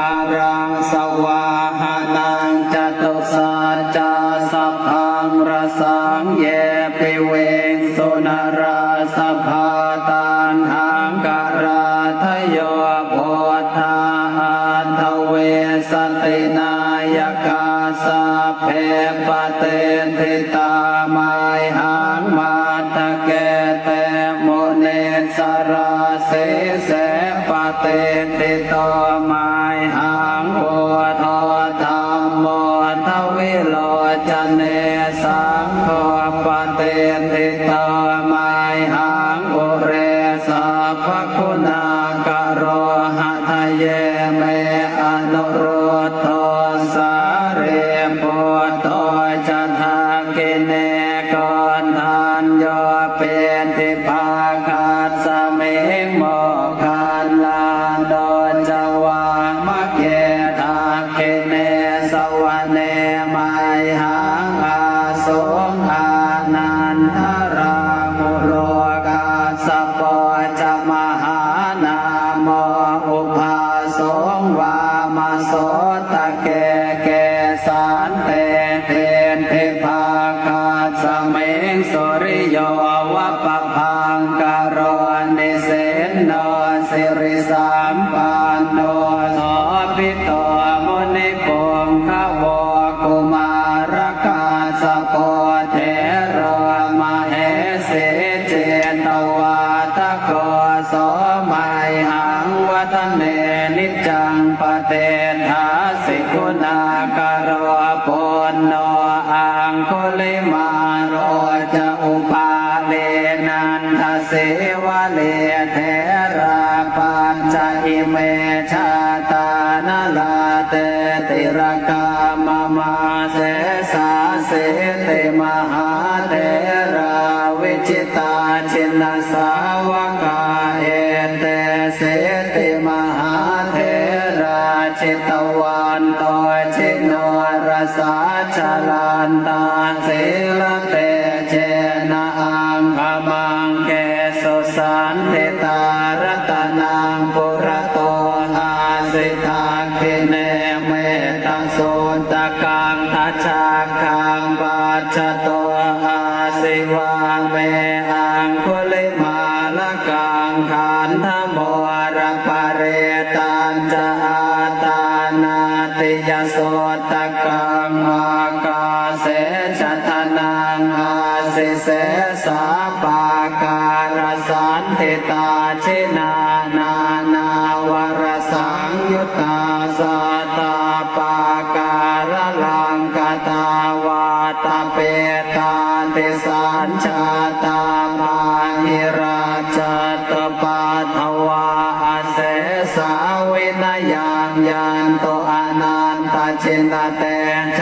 อารังสวาหานังจตุสัจจสัพพังรสังเยปิเวงสุนราสภาตันหังการาทโยโพธาอันทเวสตินายกาสะเพปะเตนทิตามายหังมาตะเกเตโมเนสราเสเสปะเตนทิตามา ตนทิตามายหังโอเรสัพพคุณากะโรหะทะเยเมอนุโรธโทสาเรปุตโตจันทากิเนกอนทานโยเป็นทิภาคาสเมงโมคันลาโดจวามะเกทากิเนสวะเน โสตะเกเกสานเตเตนเทภาคาสเมงสุริโยวะปะพังการนิเสนนสิริสามปานโน เสวะเลเทราปัญจอิเมชาตานาลาเตติรกามมาเสสาเสติมหาเทราวิจิตาชินสาวกาเอเตเสติมหาเทราชิตวันโตชิโนรสาชลันตาศิลเตเจนะอังคมังเก สุสันติตารตนังปุระโตอาสิทาคิเนเมตังสุนตะกังทัชชาคังปัจจโตอาสิวังเมอังคุลิมาลกังขันธโมรปะเรตันจะอาตานาติยโสตะกังอากาเสชะทนังอาสิเสสาาการสันติตาเชนานานาวรสังยุตตาสัตาปาการลังกตาวาตาเปตาเตสัญชาตามาหิราชตปาทวาเสสาวินยังยันโตอนันตชินเต